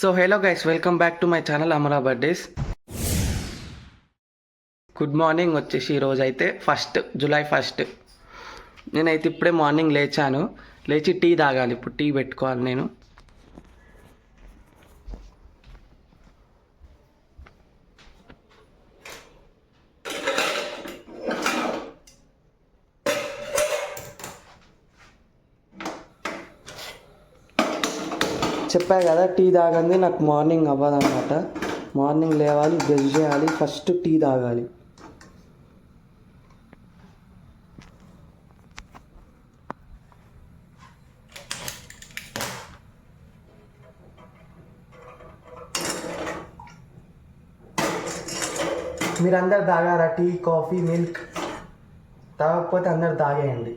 So hello guys welcome back to my channel Amara birthdays. Good morning వచ్చేసి ఈరోజు అయితే first July first. నేనైతే ఇప్పుడే మార్నింగ్ లేచాను. లేచి టీ తాగాలి ఇప్పుడు టీ పెట్టుకోవాలి నేను. చెప్పా కదా టీ తాగంది నాకు మార్నింగ్ అవ్వదన్నమాట. మార్నింగ్ లేవాలి బ్రష్ చేయాలి ఫస్ట్ టీ తాగాలి. మీరందరు తాగారా టీ కాఫీ మిల్క్? తాగకపోతే అందరు తాగేయండి.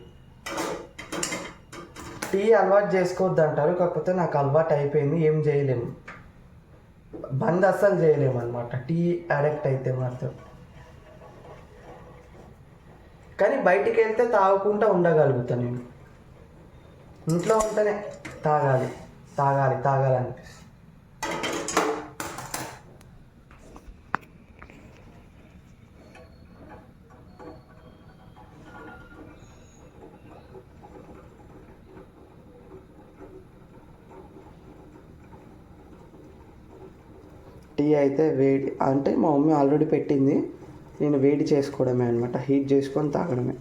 టీ అలవాటు చేసుకోవద్దు అంటారు కాకపోతే నాకు అలవాటు అయిపోయింది ఏం చేయలేము. బంద్ అస్సలు చేయలేము అనమాట టీ అడిక్ట్ అయితే మాత్రం. కానీ బయటికి వెళ్తే తాగకుండా ఉండగలుగుతాను నేను. ఇంట్లో ఉంటేనే తాగాలి తాగాలి తాగాలనిపిస్తుంది. టీ అయితే వేడి అంటే మా మమ్మీ ఆల్రెడీ పెట్టింది. నేను వేడి చేసుకోవడమే అనమాట హీట్ చేసుకొని తాగడమే.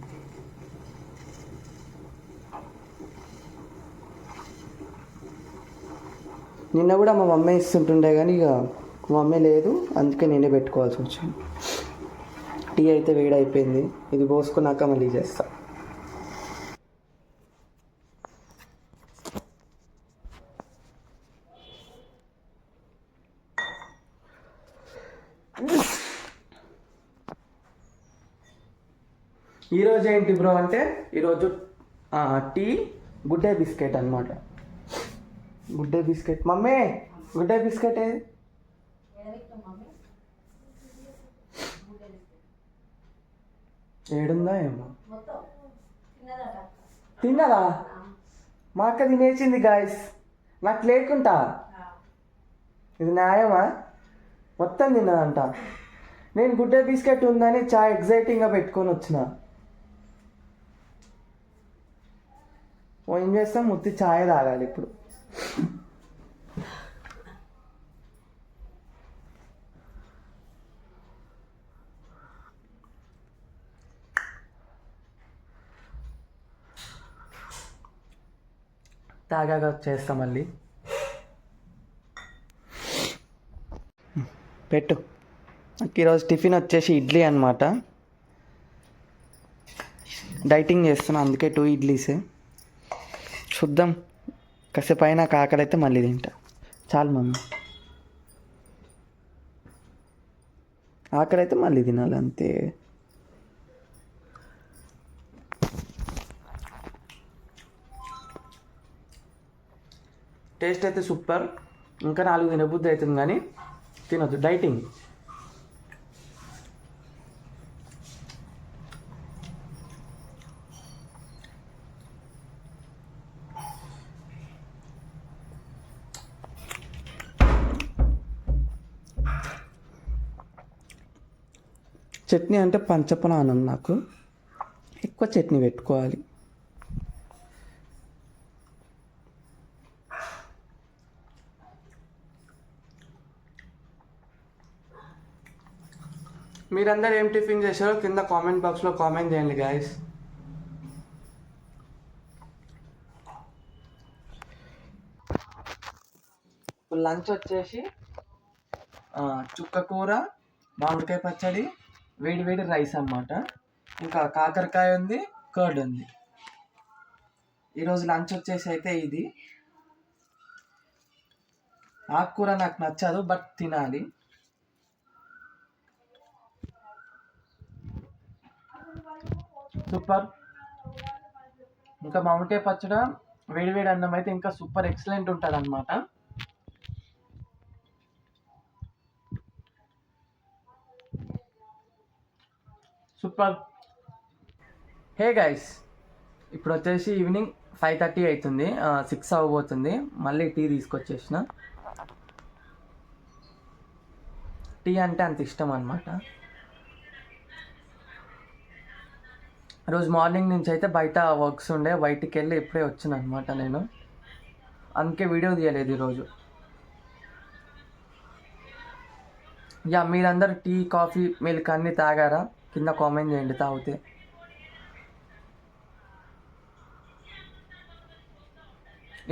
నిన్న కూడా మా మమ్మీ ఇస్తుంటుండే కానీ ఇక మా మమ్మీ లేదు అందుకే నేనే పెట్టుకోవాల్సి వచ్చింది. టీ అయితే వేడి అయిపోయింది ఇది పోసుకున్నాక మళ్ళీ చేస్తాను ఈరోజు ఏంటి బ్రో అంటే ఈరోజు టీ గుడ్ డే బిస్కెట్ అనమాట Good Day biscuit. Mummy Good Day biscuit ఏది ఏడుందా ఏమో? తిన్నదా? మా అక్క తినేసింది గాయస్ నాకు లేకుంటా. ఇది న్యాయమా? మొత్తం తిన్నదంట. నేను గుడ్ డే బిస్కెట్ ఉందని చాలా ఎగ్జైటింగ్గా పెట్టుకొని వచ్చిన. ఏం చేస్తాం? ముత్తి ఛాయ్ తాగాలి ఇప్పుడు. తాగాక చేస్తాం మళ్ళీ. పెట్టు. నాకు ఈరోజు టిఫిన్ వచ్చేసి ఇడ్లీ అనమాట డైటింగ్ చేస్తున్నా అందుకే టూ ఇడ్లీసే. చూద్దాం. కాసేపు అయినా ఆకలి మళ్ళీ తింటా. చాలు మమ్మీ. ఆకలి అయితే మళ్ళీ తినాలి అంతే. టేస్ట్ అయితే సూపర్. ఇంకా నాలుగు తినబుద్ధి అవుతుంది కానీ తినొద్దు డైటింగ్ చట్నీ అంటే పంచప్రాణం నాకు. ఎక్కువ చట్నీ పెట్టుకోవాలి. మీరందరూ ఏం టిఫిన్ చేశారో కింద కామెంట్ బాక్స్లో కామెంట్ చేయండి గాయస్ ఇప్పుడు లంచ్ వచ్చేసి చుక్క కూర మామిడికాయ పచ్చడి వేడి వేడి రైస్ అన్నమాట. ఇంకా కాకరకాయ ఉంది కర్డ్ ఉంది. ఈరోజు లంచ్ వచ్చేసి అయితే ఇది. ఆకుకూర నాకు నచ్చదు బట్ తినాలి. సూపర్. ఇంకా మామిడికాయ పచ్చడి వేడి వేడి అన్నం అయితే ఇంకా సూపర్ ఎక్సలెంట్ ఉంటుంది అనమాట సూపర్. హే గైస్ ఇప్పుడు వచ్చేసి ఈవినింగ్ ఫైవ్ థర్టీ అవుతుంది సిక్స్ అవ్వబోతుంది. మళ్ళీ టీ తీసుకొచ్చేసిన. టీ అంటే అంత ఇష్టం అనమాట రోజు మార్నింగ్ నుంచి అయితే బయట వర్క్స్ ఉండే బయటికి వెళ్ళి ఇప్పుడే వచ్చిన అనమాట నేను. అందుకే వీడియో తీయలేదు ఈరోజు. యా మీరందరూ టీ కాఫీ మిల్క్ అన్నీ తాగారా? కింద కామెంట్ చేయండి తాగితే.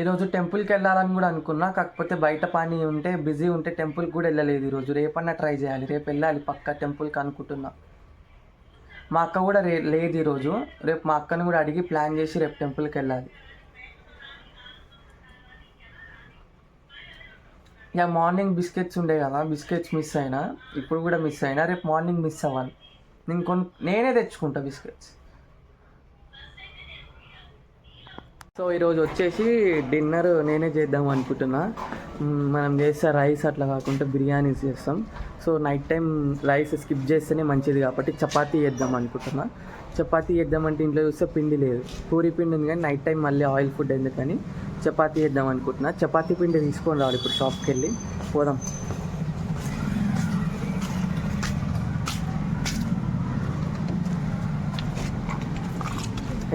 ఈరోజు టెంపుల్కి వెళ్ళాలని కూడా అనుకున్నా కాకపోతే బయట పని ఉంటే బిజీ ఉంటే టెంపుల్కి కూడా వెళ్ళలేదు ఈరోజు. రేపన్నా ట్రై చేయాలి రేపు వెళ్ళాలి పక్క టెంపుల్కి అనుకుంటున్నా. మా అక్క కూడా రే లేదు ఈరోజు రేపు మా అక్కను కూడా అడిగి ప్లాన్ చేసి రేపు టెంపుల్కి వెళ్ళాలి. ఇక మార్నింగ్ బిస్కెట్స్ ఉండే కదా బిస్కెట్స్ మిస్ అయినా ఇప్పుడు కూడా మిస్ అయినా రేపు మార్నింగ్ మిస్ అవ్వాలి. నేను కొన్ని నేనే తెచ్చుకుంటా బిస్కెట్స్. సో ఈరోజు వచ్చేసి డిన్నర్ నేనే చేద్దాం అనుకుంటున్నా. మనం చేస్తే రైస్ అట్లా కాకుండా బిర్యానీస్ చేస్తాం. So night time rice skip చేస్తేనే మంచిది కాబట్టి చపాతీ చేద్దాం అనుకుంటున్నా. చపాతీ చేద్దామంటే ఇంట్లో చూస్తే పిండి లేదు. పూరి పిండి ఉంది కానీ నైట్ టైం మళ్ళీ ఆయిల్ ఫుడ్ ఎందుకని చపాతీ చేద్దాం అనుకుంటున్నా. చపాతీ పిండి తీసుకొని రావాలి ఇప్పుడు షాప్కి వెళ్ళి. పోదాం.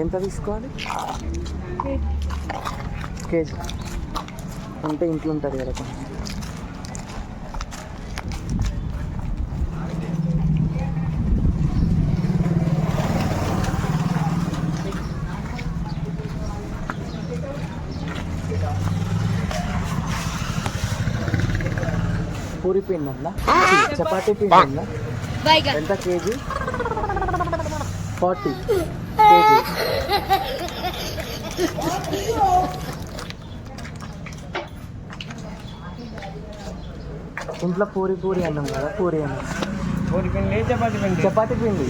ఎంత తీసుకోవాలి? కేజీ. అంటే ఇంట్లో ఉంటుంది కదా పూరి పిండి ఉందా? చపాతీ పిండి ఉందా? ఎంత కేజీ? ఫార్టీ. కేజీ. ఇంట్లో పూరి పూరి అన్నాం కదా పూరి అన్నం. పూరి పిండి చపాతి పిండి. చపాతీ పిండి.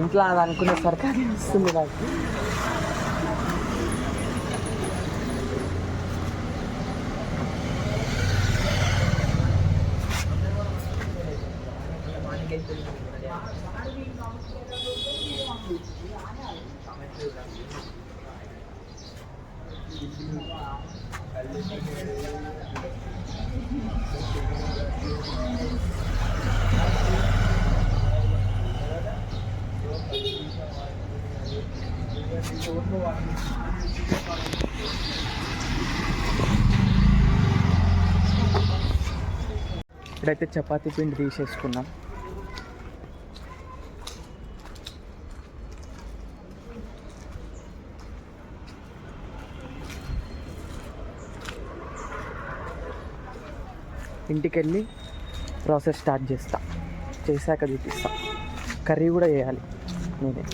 ఇంట్లో అది అనుకునేసరికి అది వస్తుంది నాకు. ఇప్పుడైతే చపాతీ పిండి తీసేసుకున్నాం. ఇంటికి వెళ్ళి ప్రాసెస్ స్టార్ట్ చేస్తా. చేశాక చూపిస్తా. కర్రీ కూడా చేయాలి. నేనే.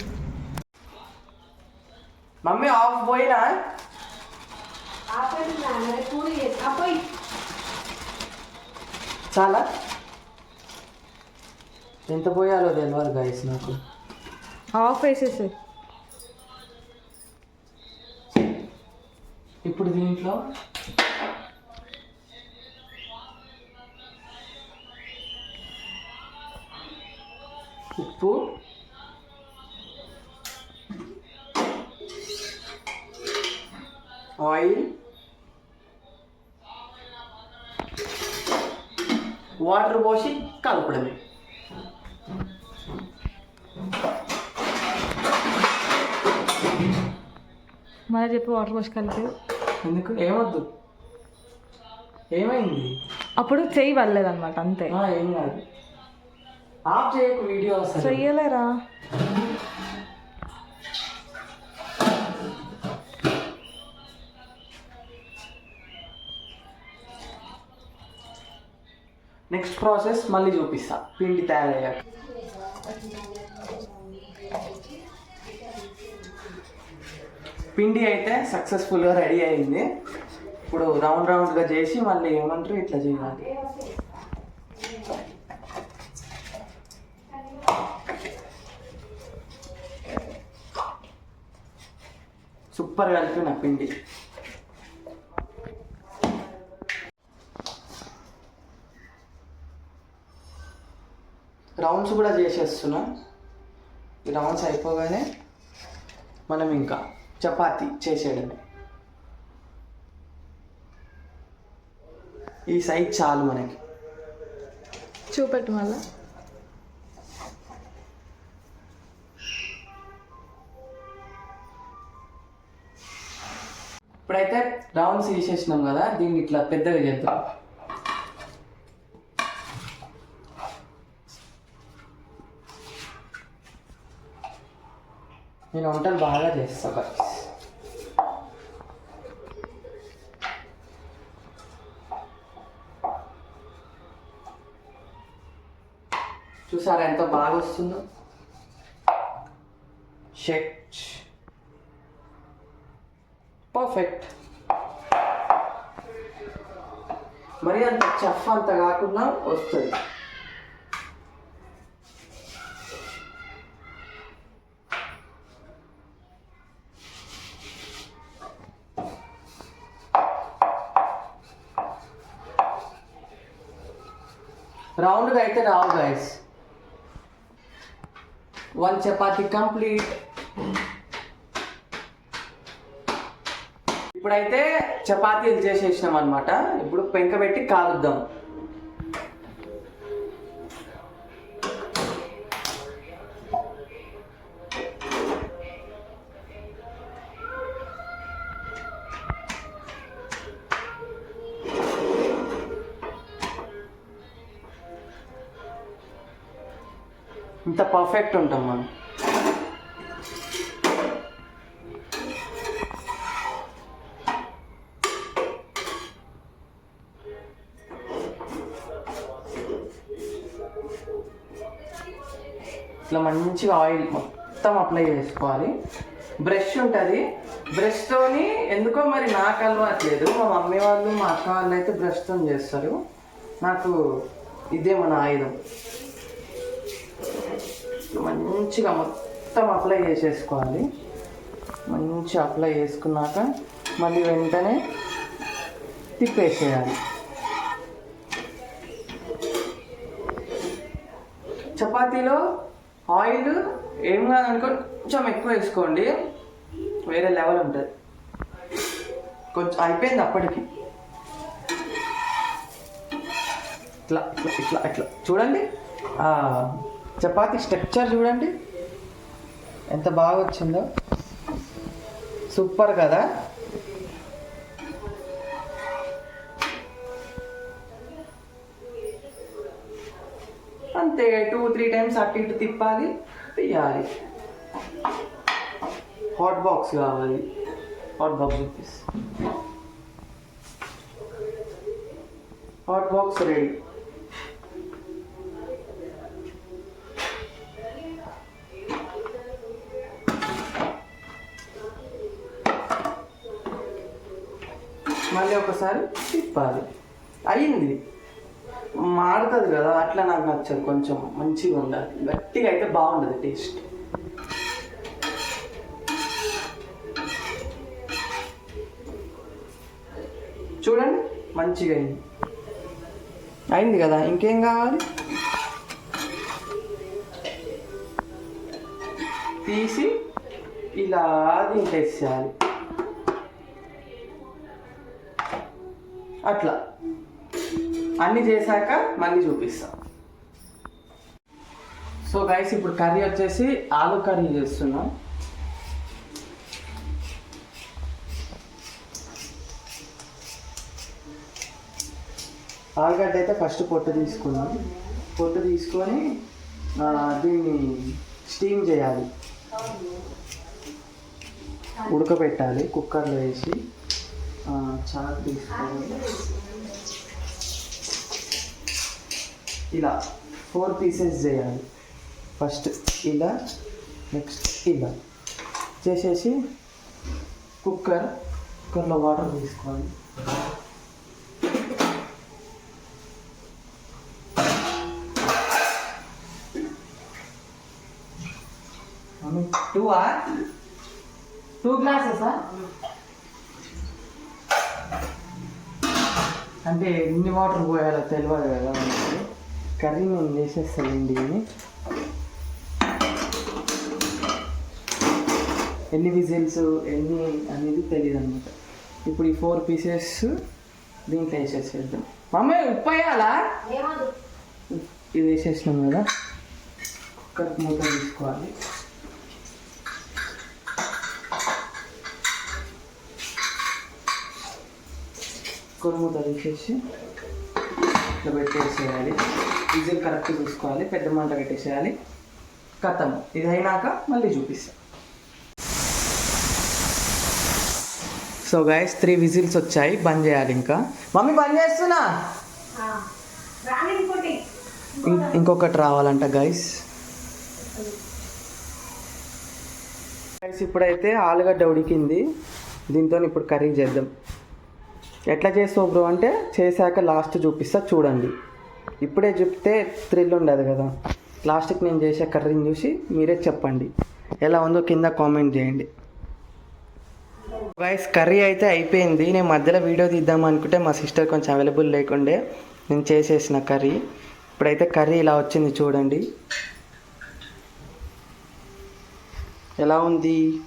మమ్మీ ఆఫ్ పోయినా? చాలా? ఎంత పోయాలో తెలియదు గైస్ నాకు. ఆఫ్ వేసేసి. ఇప్పుడు దీంట్లో ఉప్పు ఆయిల్. వాటర్ పోసి కలపడమే. మళ్ళీ చెప్పి వాటర్ పోసి కలిపి. ఎందుకు? ఏమొద్దు. ఏమైంది? అప్పుడు చెయ్యి పడలేదన్నమాట అంతే. ఏం కాదు. ఆఫ్ చేయకు వీడియో అసలు చెయ్యలేరా నెక్స్ట్ ప్రాసెస్ మళ్ళీ చూపిస్తా పిండి తయారయ్యాక పిండి అయితే సక్సెస్ఫుల్గా రెడీ అయింది ఇప్పుడు రౌండ్ రౌండ్గా చేసి మళ్ళీ ఏమంటారు ఇట్లా చేయాలి సూపర్ కలిపిన పిండి. రౌండ్స్ కూడా చేసేస్తున్నాం. ఈ రౌండ్స్ అయిపోగానే మనం ఇంకా చపాతి చేసేయడమే. ఈ సైజ్ చాలు మనకి. చూపెట్టు మళ్ళీ. ఇప్పుడైతే రౌండ్స్ తీసేసినాం కదా దీన్ని ఇట్లా పెద్దగా చేద్దాం. నేను వంటలు బాగా చేస్తా guys. చూసారా ఎంత బాగా వస్తుందో? షెట్ పర్ఫెక్ట్ మరి అంత చఫ్ అంత కాకుండా వస్తుంది రౌండ్గా అయితే రావు గైస్ వన్ చపాతి కంప్లీట్ ఇప్పుడైతే చపాతీలు చేసేసినాం అనమాట ఇప్పుడు పెంక పెట్టి కాలుద్దాం. ఇంత పర్ఫెక్ట్ ఉంటాం మనం. ఇట్లా మంచిగా ఆయిల్ మొత్తం అప్లై చేసుకోవాలి. బ్రష్ ఉంటుంది. బ్రష్తోని ఎందుకో మరి నాకు అలవాట్లేదు. మా మమ్మీ వాళ్ళు మా అక్క వాళ్ళు అయితే బ్రష్తో చేస్తారు. నాకు ఇదే మన ఆయుధం. మంచిగా మొత్తం అప్లై చేసేసుకోవాలి. మంచి అప్లై చేసుకున్నాక మళ్ళీ వెంటనే తిప్పేసేయాలి. చపాతీలో ఆయిల్ ఏం కాదనుకో కొంచెం ఎక్కువ వేసుకోండి. వేరే లెవెల్ ఉంటుంది. కొంచెం అయిపోయింది అప్పటికి. ఇట్లా ఇట్లా ఇట్లా ఇట్లా. చూడండి. చపాతి స్ట్రక్చర్ చూడండి. ఎంత బాగా వచ్చిందో. సూపర్ కదా? అంతే టూ త్రీ టైమ్స్ అటు ఇటు తిప్పాలి తీయాలి హాట్ బాక్స్ కావాలి. హాట్ బాక్స్ చూపిస్ హాట్ బాక్స్ రెడీ మళ్ళీ ఒకసారి తిప్పాలి. అయింది మాడుతుంది కదా అట్లా నాకు నచ్చదు కొంచెం. మంచిగా ఉండాలి. గట్టిగా అయితే బాగుండదు టేస్ట్. చూడండి మంచిగా అయింది. అయింది కదా ఇంకేం కావాలి? తీసి ఇలా దింపేసేయాలి. అట్లా. అన్నీ చేశాక మళ్ళీ చూపిస్తాం. సో గైస్ ఇప్పుడు కర్రీ వచ్చేసి ఆలు కర్రీ చేస్తున్నాం. ఆలుగడ్డ అయితే ఫస్ట్ పొట్టు తీసుకున్నాం. పొట్టు తీసుకొని దీన్ని స్టీమ్ చేయాలి. ఉడకబెట్టాలి కుక్కర్లో వేసి ఆ, చాకు తీసుకోవాలి. ఇలా ఫోర్ పీసెస్ చేయాలి. ఫస్ట్ ఇలా నెక్స్ట్ ఇలా. చేసేసి కుక్కర్ కుక్కర్లో వాటర్ తీసుకోవాలి. టూ టూ గ్లాసెస్ అంటే ఎన్ని వాటర్ పోయాలో తెలియదు కదా మనకి. కర్రీ నేను చేసేస్తానండి ఇది ఎన్ని విజిల్స్ ఎన్ని అనేది తెలియదు అనమాట ఇప్పుడు ఈ ఫోర్ పీసెస్ దీంట్లో వేసేసేద్దాం. మమ్మీ ఉప్పు వేయాలా? ఇది వేసేసినాం కదా. కుక్కర్ మూత తీసుకోవాలి. కుక్కర్ మూత తీసేసి ఇట్లా పెట్టేసేయాలి. విజిల్ కరెక్ట్ చూసుకోవాలి పెద్ద మంట పెట్టేసేయాలి కథం ఇది అయినాక మళ్ళీ చూపిస్తాం. సో గైస్ త్రీ విజిల్స్ వచ్చాయి. బంద్ చేయాలి ఇంకా. మమ్మీ బంద్ చేస్తున్నా? ఇంకొకటి రావాలంట గైస్ గైస్ ఇప్పుడైతే ఆలుగడ్డ ఉడికింది. దీంతో ఇప్పుడు కర్రీ చేద్దాం. ఎట్లా చేస్తావు బ్రో అంటే చేశాక లాస్ట్ చూపిస్తా చూడండి. ఇప్పుడే చెప్తే థ్రిల్ ఉండదు కదా. లాస్ట్కి నేను చేసే కర్రీని చూసి మీరే చెప్పండి. ఎలా ఉందో కింద కామెంట్ చేయండి. గైస్ కర్రీ అయితే అయిపోయింది. నేను మధ్యలో వీడియో తీద్దాం అనుకుంటే మా సిస్టర్ కొంచెం అవైలబుల్ లేకుండే నేను చేసేసిన కర్రీ. ఇప్పుడైతే కర్రీ ఇలా వచ్చింది చూడండి. ఎలా ఉంది?